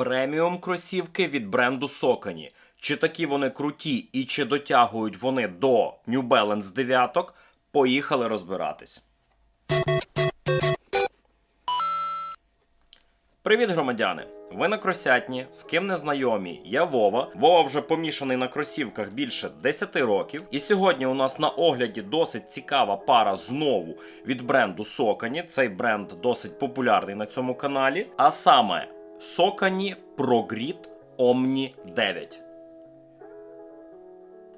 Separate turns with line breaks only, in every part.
преміум кросівки від бренду Сокані. Чи такі вони круті і чи дотягують вони до New Balance 9? Поїхали розбиратись. Привіт, громадяни! Ви на кросятні, з ким не знайомі. Я Вова. Вова вже помішаний на кросівках більше 10 років. І сьогодні у нас на огляді досить цікава пара знову від бренду Сокані. Цей бренд досить популярний на цьому каналі. А саме Сокані ProGrid Omni 9.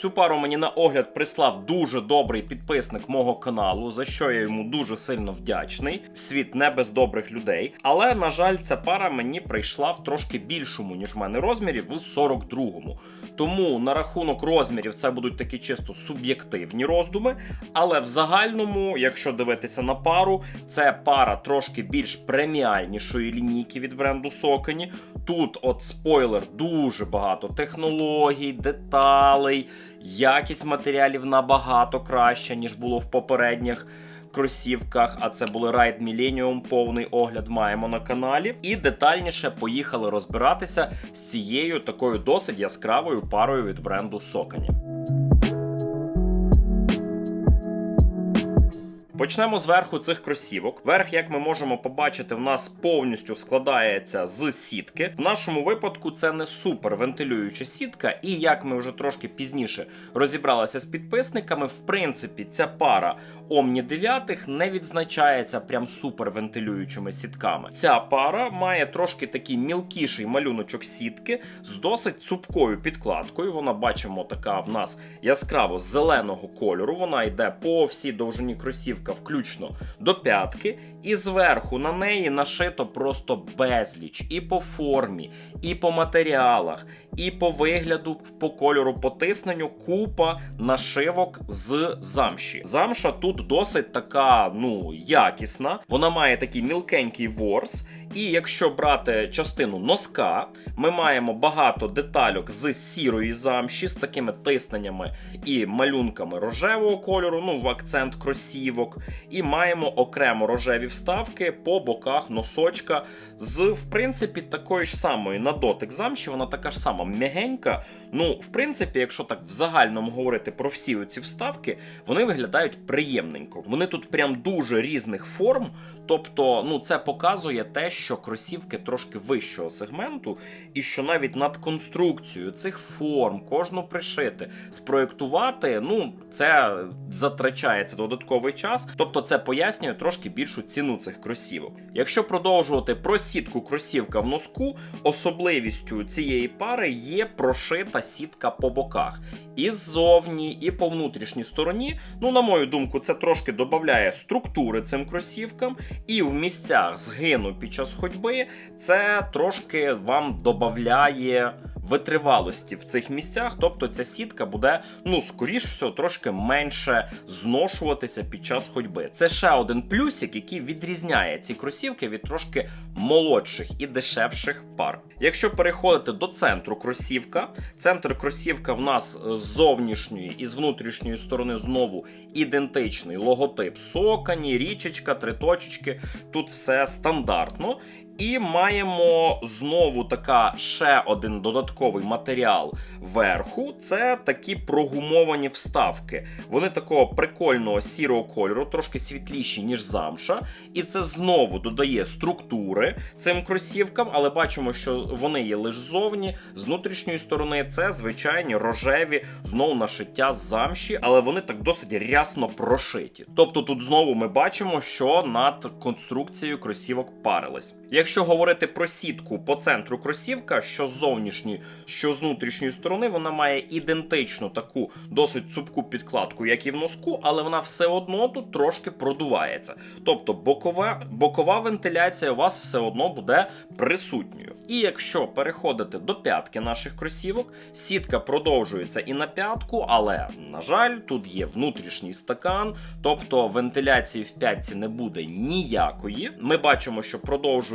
Цю пару мені на огляд прислав дуже добрий підписник мого каналу, за що я йому дуже сильно вдячний. Світ не без добрих людей. Але, на жаль, ця пара мені прийшла в трошки більшому, ніж в мене розмірі, в 42-му. Тому на рахунок розмірів це будуть такі чисто суб'єктивні роздуми. Але в загальному, якщо дивитися на пару, це пара трошки більш преміальнішої лінійки від бренду Сокані. Тут, от спойлер, дуже багато технологій, деталей, якість матеріалів набагато краща, ніж було в попередніх. Кросівках, а це були Ride Millennium, повний огляд маємо на каналі. І детальніше поїхали розбиратися з цією такою досить яскравою парою від бренду Сокані. Почнемо зверху цих кросівок. Верх, як ми можемо побачити, в нас повністю складається з сітки. В нашому випадку це не супер вентилююча сітка, і як ми вже трошки пізніше розібралися з підписниками, в принципі, ця пара Omni 9 не відзначається прям супер вентилюючими сітками. Ця пара має трошки такий мілкіший малюночок сітки з досить цупкою підкладкою. Вона бачимо, така в нас яскраво зеленого кольору. Вона йде по всій довжині кросівка, включно до п'ятки, і зверху на неї нашито просто безліч і по формі, і по матеріалах, і по вигляду, по кольору потисненню купа нашивок з замші. Замша тут досить така, ну, якісна. Вона має такий мілкенький ворс. І якщо брати частину носка, ми маємо багато детальок з сірої замші, з такими тисненнями і малюнками рожевого кольору, ну в акцент кросівок. І маємо окремо рожеві вставки по боках носочка з, в принципі, такої ж самої на дотик замші, вона така ж сама м'ягенька. Ну, в принципі, якщо так в загальному говорити про всі ці вставки, вони виглядають приємненько. Вони тут прям дуже різних форм. Тобто, ну це показує те, що кросівки трошки вищого сегменту, і що навіть над конструкцією цих форм, кожну пришити, спроєктувати, ну це затрачається додатковий час. Тобто, це пояснює трошки більшу ціну цих кросівок. Якщо продовжувати про сітку кросівка в носку, особливістю цієї пари є прошита сітка по боках. І ззовні, і по внутрішній стороні. Ну, на мою думку, це трошки додає структури цим кросівкам, і в місцях згину під час ходьби це трошки вам додає витривалості в цих місцях. Тобто ця сітка буде, ну, скоріш всього, трошки менше зношуватися під час ходьби. Це ще один плюсик, який відрізняє ці кросівки від трошки молодших і дешевших пар. Якщо переходити до центру кросівка, центр кросівка в нас з зовнішньої і з внутрішньої сторони знову ідентичний логотип сокані, річечка, три точечки. Тут все стандартно. І маємо знову така ще один додатковий матеріал верху. Це такі прогумовані вставки. Вони такого прикольного сірого кольору, трошки світліші, ніж замша. І це знову додає структури цим кросівкам, але бачимо, що вони є лише ззовні. З внутрішньої сторони це звичайні рожеві, знову нашиття замші, але вони так досить рясно прошиті. Тобто тут знову ми бачимо, що над конструкцією кросівок парились. Якщо говорити про сітку по центру кросівка, що з зовнішньої, що з внутрішньої сторони, вона має ідентичну таку досить цупку підкладку, як і в носку, але вона все одно тут трошки продувається. Тобто бокова, бокова вентиляція у вас все одно буде присутньою. І якщо переходити до п'ятки наших кросівок, сітка продовжується і на п'ятку, але, на жаль, тут є внутрішній стакан, тобто вентиляції в п'ятці не буде ніякої. Ми бачимо, що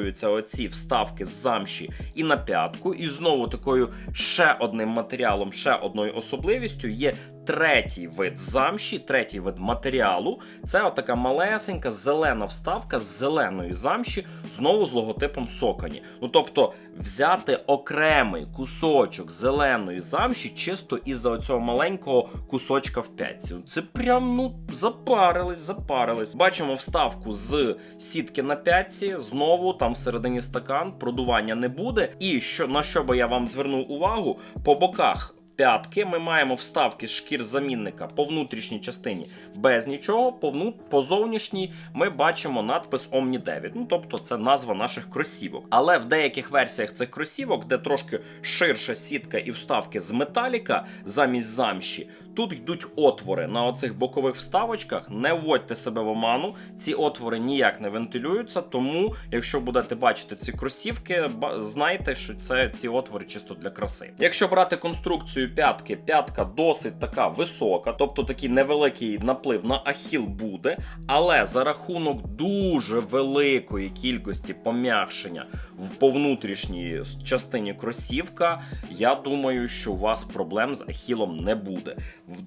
продовжуються оці вставки з замші і на п'ятку, і знову такою ще одним матеріалом, ще одною особливістю є третій вид замші, третій вид матеріалу. Це отака малесенька зелена вставка з зеленої замші, знову з логотипом Сокані. Ну тобто взяти окремий кусочок зеленої замші чисто із-за цього маленького кусочка в п'ятці. Це прям ну запарились, запарились. Бачимо вставку з сітки на п'ятці. Знову там всередині стакан, продування не буде. І що на що би я вам звернув увагу, по боках. П'ятки ми маємо вставки з шкір замінника по внутрішній частині без нічого. По, вну... по зовнішній ми бачимо надпис Omni 9. Ну тобто це назва наших кросівок. Але в деяких версіях цих кросівок, де трошки ширша сітка і вставки з металіка замість замші, тут йдуть отвори на оцих бокових вставочках. Не вводьте себе в оману. Ці отвори ніяк не вентилюються. Тому, якщо будете бачити ці кросівки, знайте, що це ці отвори чисто для краси. Якщо брати конструкцію п'ятки, п'ятка досить така висока, тобто такий невеликий наплив на ахіл буде, але за рахунок дуже великої кількості пом'якшення в по внутрішній частині кросівка, я думаю, що у вас проблем з ахілом не буде.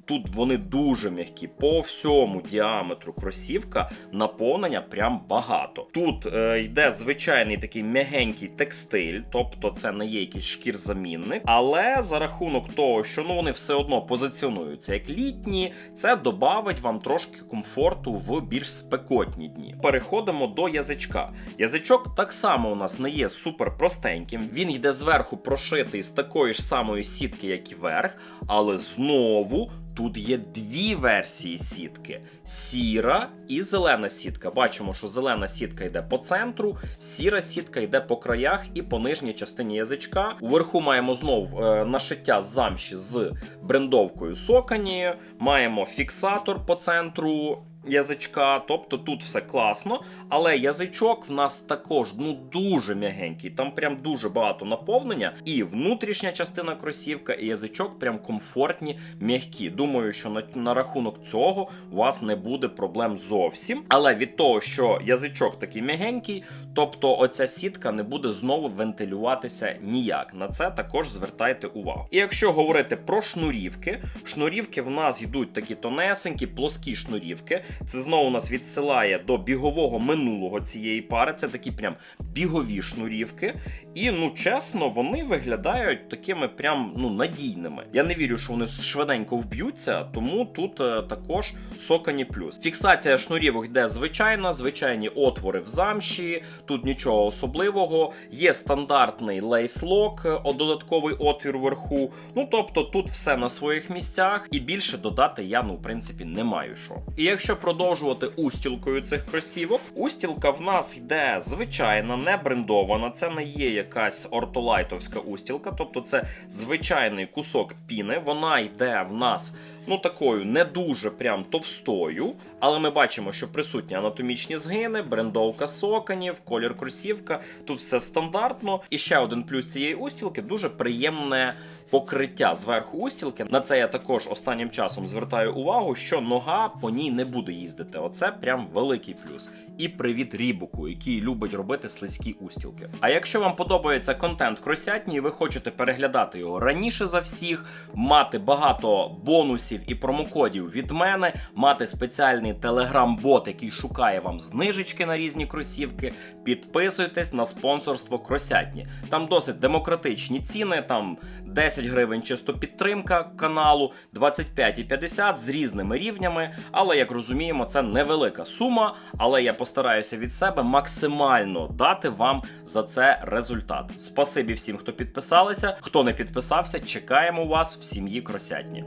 Тут вони дуже м'які по всьому діаметру кросівка наповнення прям багато. Тут е, йде звичайний такий м'ягенький текстиль, тобто це не є якийсь шкір-замінник, але за рахунок того, що ну вони все одно позиціонуються як літні, це додавить вам трошки комфорту в більш спекотні дні. Переходимо до язичка. Язичок так само у нас не є супер простеньким. Він йде зверху прошитий з такої ж самої сітки, як і верх, але знову. Тут є дві версії сітки: сіра і зелена сітка. Бачимо, що зелена сітка йде по центру, сіра сітка йде по краях і по нижній частині язичка. Уверху маємо знов е, нашиття замші з брендовкою сокані, маємо фіксатор по центру. Язичка, тобто тут все класно, але язичок в нас також ну дуже м'ягенький, там прям дуже багато наповнення, і внутрішня частина кросівка, і язичок прям комфортні, м'які. Думаю, що на, на рахунок цього у вас не буде проблем зовсім. Але від того, що язичок такий м'ягенький, тобто оця сітка не буде знову вентилюватися ніяк. На це також звертайте увагу. І якщо говорити про шнурівки, шнурівки в нас йдуть такі тонесенькі, плоскі шнурівки. Це знову нас відсилає до бігового минулого цієї пари. Це такі прям бігові шнурівки. І ну чесно, вони виглядають такими прям ну надійними. Я не вірю, що вони швиденько вб'ються, тому тут е, також сокані плюс. Фіксація шнурівок йде звичайна, звичайні отвори в замші, тут нічого особливого. Є стандартний лейслок, е, додатковий отвір вверху. Ну тобто тут все на своїх місцях, і більше додати я ну в принципі не маю що. І якщо продовжувати устілкою цих кросівок, устілка в нас йде звичайна, не брендована. Це не є якась ортолайтовська устілка, тобто це звичайний кусок піни. Вона йде в нас ну такою не дуже прям товстою, але ми бачимо, що присутні анатомічні згини, брендовка соканів, колір кросівка. Тут все стандартно. І ще один плюс цієї устілки дуже приємне. Покриття зверху устілки. На це я також останнім часом звертаю увагу, що нога по ній не буде їздити. Оце прям великий плюс. І привіт Рібуку, який любить робити слизькі устілки. А якщо вам подобається контент кросятні, і ви хочете переглядати його раніше за всіх, мати багато бонусів і промокодів від мене, мати спеціальний телеграм-бот, який шукає вам знижечки на різні кросівки, підписуйтесь на спонсорство кросятні. Там досить демократичні ціни, там 10 гривень чисто підтримка каналу, 25 і 50 з різними рівнями. Але як розуміємо, це невелика сума. Але я постараюся від себе максимально дати вам за це результат. Спасибі всім, хто підписалися. Хто не підписався, чекаємо вас в сім'ї Кросятні.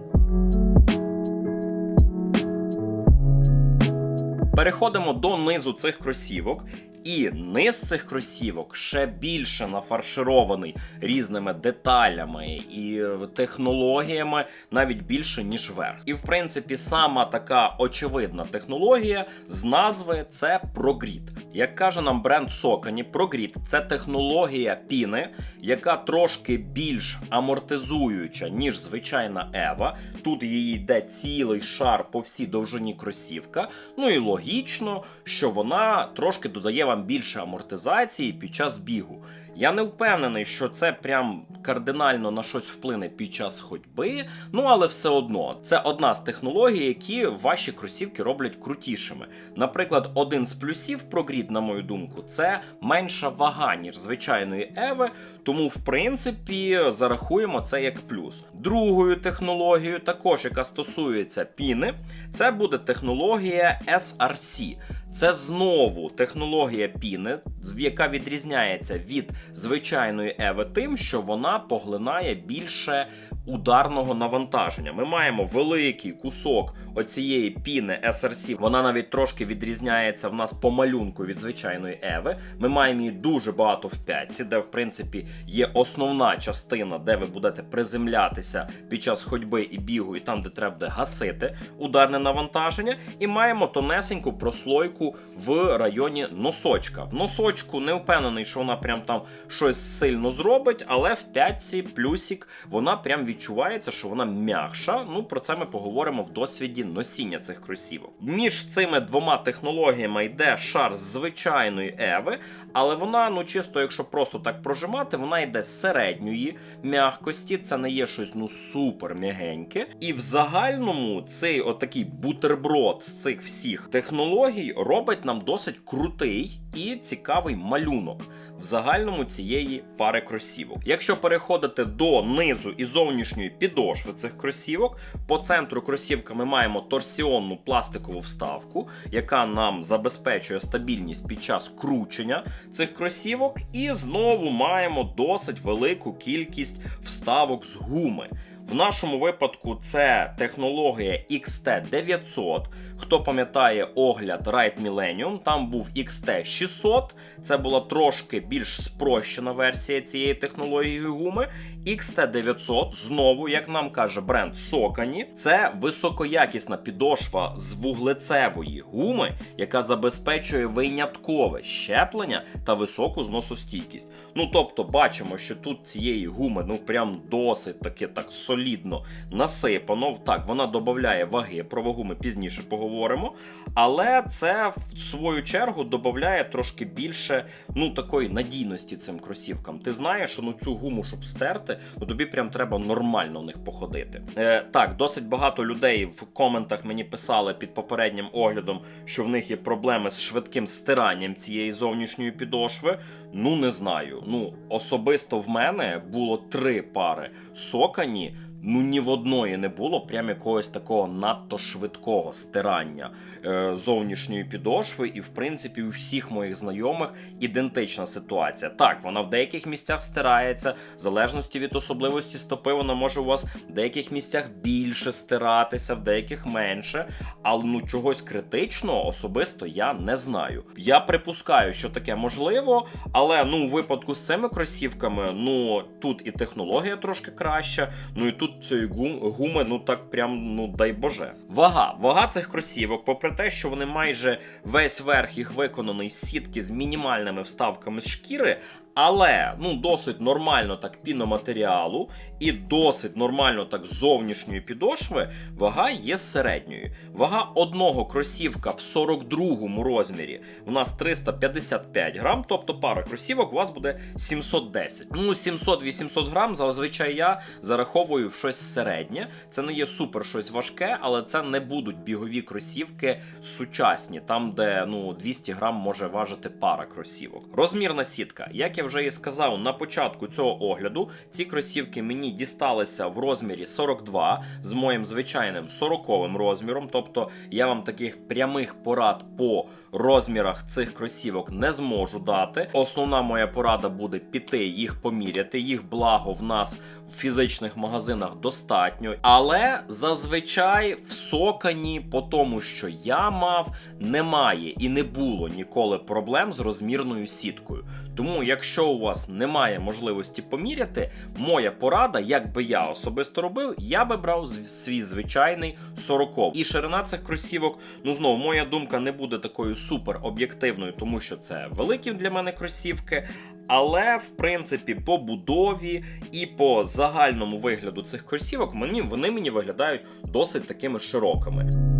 Переходимо до низу цих кросівок. І низ цих кросівок ще більше нафарширований різними деталями і е, технологіями, навіть більше ніж верх. І в принципі, сама така очевидна технологія з назви це прогріт. Як каже нам бренд Сокані, прогріт це технологія піни, яка трошки більш амортизуюча, ніж звичайна Ева. Тут її йде цілий шар по всій довжині кросівка. Ну і логічно, що вона трошки додає вам більше амортизації під час бігу. Я не впевнений, що це прям кардинально на щось вплине під час ходьби. Ну але все одно, це одна з технологій, які ваші кросівки роблять крутішими. Наприклад, один з плюсів про грід, на мою думку, це менша вага, ніж звичайної Еви. Тому, в принципі, зарахуємо це як плюс. Другою технологією, також яка стосується піни, це буде технологія SRC. Це знову технологія піни, яка відрізняється від звичайної Еви тим, що вона поглинає більше ударного навантаження. Ми маємо великий кусок оцієї піни SRC. Вона навіть трошки відрізняється в нас по малюнку від звичайної Еви. Ми маємо її дуже багато в п'ятці, де в принципі є основна частина, де ви будете приземлятися під час ходьби і бігу, і там, де треба буде гасити ударне навантаження. І маємо тонесеньку прослойку в районі носочка. В носочку не впевнений, що вона прям там щось сильно зробить, але в п'ятці плюсик вона прям відчувається, що вона м'якша. Ну про це ми поговоримо в досвіді носіння цих кросівок. Між цими двома технологіями йде шар звичайної еви, але вона, ну чисто, якщо просто так прожимати, вона йде середньої м'якості. Це не є щось ну супер м'ягеньке. І в загальному цей отакий бутерброд з цих всіх технологій робить нам досить крутий і цікавий малюнок в загальному цієї пари кросівок. Якщо переходити до низу і зовнішньої підошви цих кросівок, по центру кросівка ми маємо торсіонну пластикову вставку, яка нам забезпечує стабільність під час кручення цих кросівок, і знову маємо досить велику кількість вставок з гуми. В нашому випадку це технологія XT900. Хто пам'ятає огляд Ride Millennium, там був XT600. Це була трошки більш спрощена версія цієї технології гуми. XT900, знову, як нам каже бренд Sokani, це високоякісна підошва з вуглецевої гуми, яка забезпечує виняткове щеплення та високу зносостійкість. Ну тобто, бачимо, що тут цієї гуми ну прям досить таки так солідно насипано. Так, вона додає ваги, про вагу ми пізніше поговоримо. Але це в свою чергу додає трошки більше ну такої надійності цим кросівкам. Ти знаєш, що ну цю гуму, щоб стерти, ну тобі прям треба нормально в них походити. Е, Так, досить багато людей в коментах мені писали під попереднім оглядом, що в них є проблеми з швидким стиранням цієї зовнішньої підошви. Ну не знаю. Ну особисто в мене було три пари сокані. Ну, ні в одної не було прям якогось такого надто швидкого стирання е, зовнішньої підошви, і в принципі у всіх моїх знайомих ідентична ситуація. Так, вона в деяких місцях стирається, в залежності від особливості стопи, вона може у вас в деяких місцях більше стиратися, в деяких менше. Але ну чогось критичного особисто я не знаю. Я припускаю, що таке можливо, але ну у випадку з цими кросівками, ну тут і технологія трошки краща, ну і тут цієї гуми, ну так прям, ну дай Боже. Вага. Вага цих кросівок, попри те, що вони майже весь верх їх виконаний з сітки з мінімальними вставками з шкіри. Але ну досить нормально так піноматеріалу і досить нормально так зовнішньої підошви, вага є середньою. Вага одного кросівка в 42-му розмірі у нас 355 грам, тобто пара кросівок у вас буде 710. Ну, 700-800 грам, зазвичай я зараховую в щось середнє. Це не є супер щось важке, але це не будуть бігові кросівки сучасні, там, де ну 200 грам може важити пара кросівок. Розмірна сітка, як я вже і сказав на початку цього огляду, ці кросівки мені дісталися в розмірі 42 з моїм звичайним 40 розміром. Тобто я вам таких прямих порад по розмірах цих кросівок не зможу дати. Основна моя порада буде піти їх поміряти. Їх благо в нас в фізичних магазинах достатньо, але зазвичай в сокані, по тому, що я мав, немає і не було ніколи проблем з розмірною сіткою. Тому, якщо у вас немає можливості поміряти, моя порада, як би я особисто робив, я би брав свій звичайний 40. І ширина цих кросівок, ну знову, моя думка не буде такою супер об'єктивною, тому що це великі для мене кросівки. Але в принципі по будові і по загальному вигляду цих кросівок мені вони мені виглядають досить такими широкими.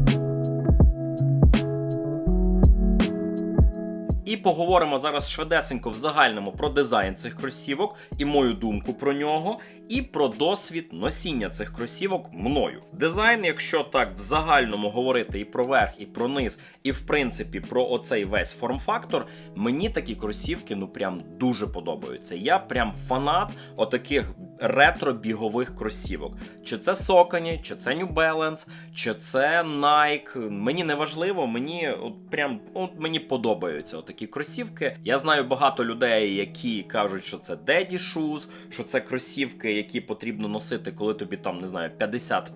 І поговоримо зараз швидесенько в загальному про дизайн цих кросівок і мою думку про нього, і про досвід носіння цих кросівок мною. Дизайн, якщо так в загальному говорити і про верх, і про низ, і в принципі про оцей весь форм-фактор, мені такі кросівки ну прям дуже подобаються. Я прям фанат отаких ретро-бігових кросівок. Чи це Saucony, чи це New Balance, чи це Nike. Мені не важливо, мені от прям от мені подобаються такі кросівки. Я знаю багато людей, які кажуть, що це Daddy Shoes, що це кросівки, які потрібно носити, коли тобі там не знаю 50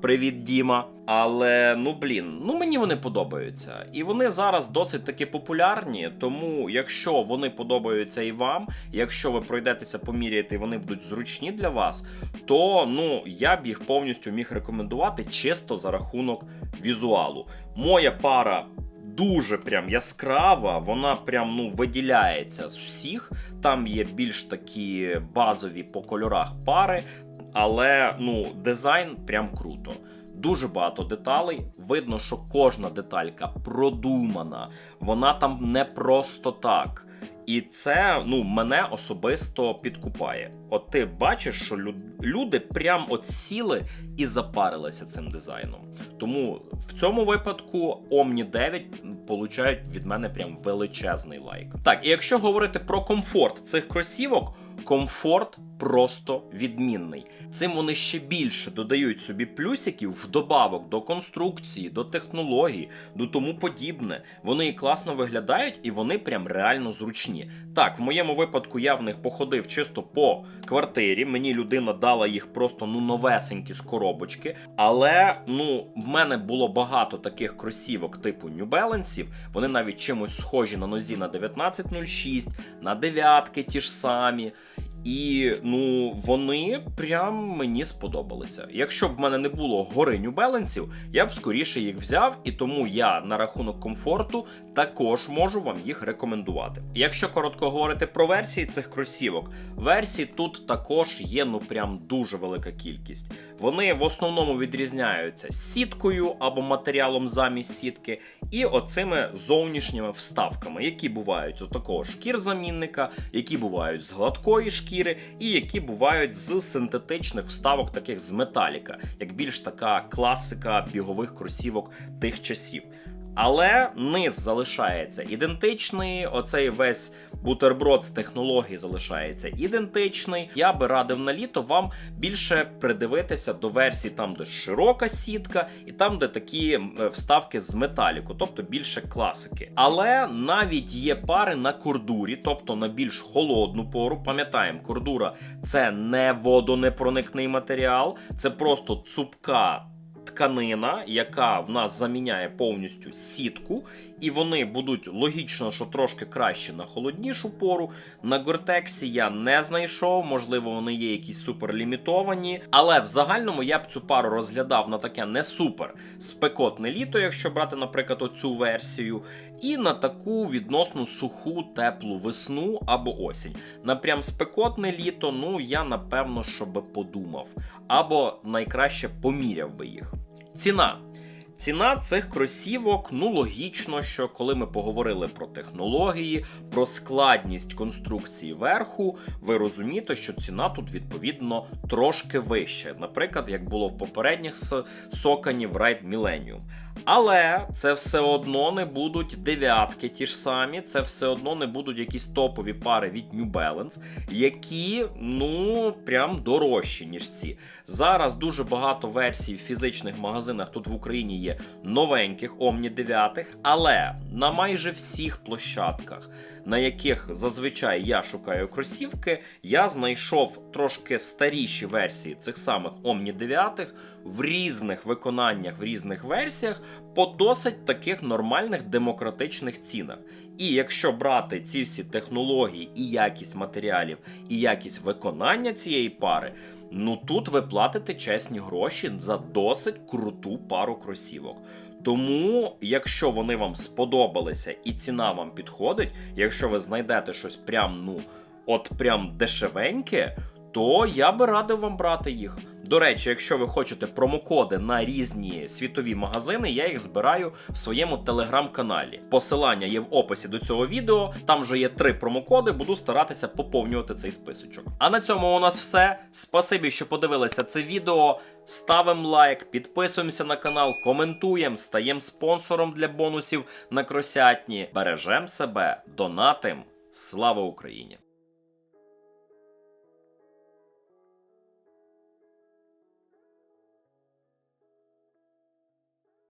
Привіт, Діма. Але ну блін, ну мені вони подобаються. І вони зараз досить таки популярні. Тому, якщо вони подобаються і вам, якщо ви пройдетеся поміряєте, і вони будуть зручні для вас, то ну я б їх повністю міг рекомендувати чисто за рахунок візуалу. Моя пара. Дуже прям яскрава, вона прям ну виділяється з всіх. Там є більш такі базові по кольорах пари, але ну дизайн прям круто. Дуже багато деталей. Видно, що кожна деталька продумана, вона там не просто так. І це ну мене особисто підкупає. От ти бачиш, що лю- люди прям от сіли і запарилися цим дизайном. Тому в цьому випадку Omni 9 получають від мене прям величезний лайк. Так, і якщо говорити про комфорт цих кросівок, комфорт просто відмінний. Цим вони ще більше додають собі плюсиків вдобавок до конструкції, до технологій, до тому подібне. Вони і класно виглядають, і вони прям реально зручні. Так, в моєму випадку я в них походив чисто по квартирі. Мені людина дала їх просто ну новесенькі з коробочки. Але ну в мене було багато таких кросівок типу New Balance. Вони навіть чимось схожі на нозі на 1906, на дев'ятки ті ж самі. І ну вони прям мені сподобалися. Якщо б в мене не було гори New я б скоріше їх взяв, і тому я на рахунок комфорту також можу вам їх рекомендувати. Якщо коротко говорити про версії цих кросівок, версій тут також є ну прям дуже велика кількість. Вони в основному відрізняються сіткою або матеріалом замість сітки, і оцими зовнішніми вставками, які бувають з такого шкір-замінника, які бувають з гладкої шкіри, і які бувають з синтетичних вставок, таких з металіка, як більш така класика бігових кросівок тих часів. Але низ залишається ідентичний. Оцей весь бутерброд з технологій залишається ідентичний. Я би радив на літо вам більше придивитися до версій, там, де широка сітка, і там, де такі е, вставки з металіку, тобто більше класики. Але навіть є пари на кордурі, тобто на більш холодну пору. Пам'ятаємо, кордура це не водонепроникний матеріал, це просто цупка тканина, яка в нас заміняє повністю сітку, і вони будуть логічно, що трошки краще на холоднішу пору. На гортексі я не знайшов, можливо, вони є якісь суперлімітовані. Але в загальному я б цю пару розглядав на таке не супер спекотне літо, якщо брати, наприклад, оцю версію, і на таку відносно суху, теплу весну або осінь. На прям спекотне літо, ну я напевно що подумав, або найкраще поміряв би їх. Ціна. Ціна цих кросівок, ну логічно, що коли ми поговорили про технології, про складність конструкції верху, ви розумієте, що ціна тут відповідно трошки вища. Наприклад, як було в попередніх соканів Ride Millennium. Але це все одно не будуть дев'ятки ті ж самі, це все одно не будуть якісь топові пари від New Balance, які ну прям дорожчі, ніж ці. Зараз дуже багато версій в фізичних магазинах тут в Україні є новеньких Omni 9, але на майже всіх площадках, на яких зазвичай я шукаю кросівки, я знайшов трошки старіші версії цих самих Omni 9 в різних виконаннях, в різних версіях по досить таких нормальних демократичних цінах. І якщо брати ці всі технології і якість матеріалів, і якість виконання цієї пари, ну тут ви платите чесні гроші за досить круту пару кросівок. Тому, якщо вони вам сподобалися і ціна вам підходить, якщо ви знайдете щось прям, ну, от прям дешевеньке, то я би радив вам брати їх. До речі, якщо ви хочете промокоди на різні світові магазини, я їх збираю в своєму телеграм-каналі. Посилання є в описі до цього відео. Там вже є три промокоди. Буду старатися поповнювати цей списочок. А на цьому у нас все. Спасибі, що подивилися це відео. Ставимо лайк, підписуємося на канал, коментуємо, стаємо спонсором для бонусів на кросятні. Бережемо себе, донатим. Слава Україні!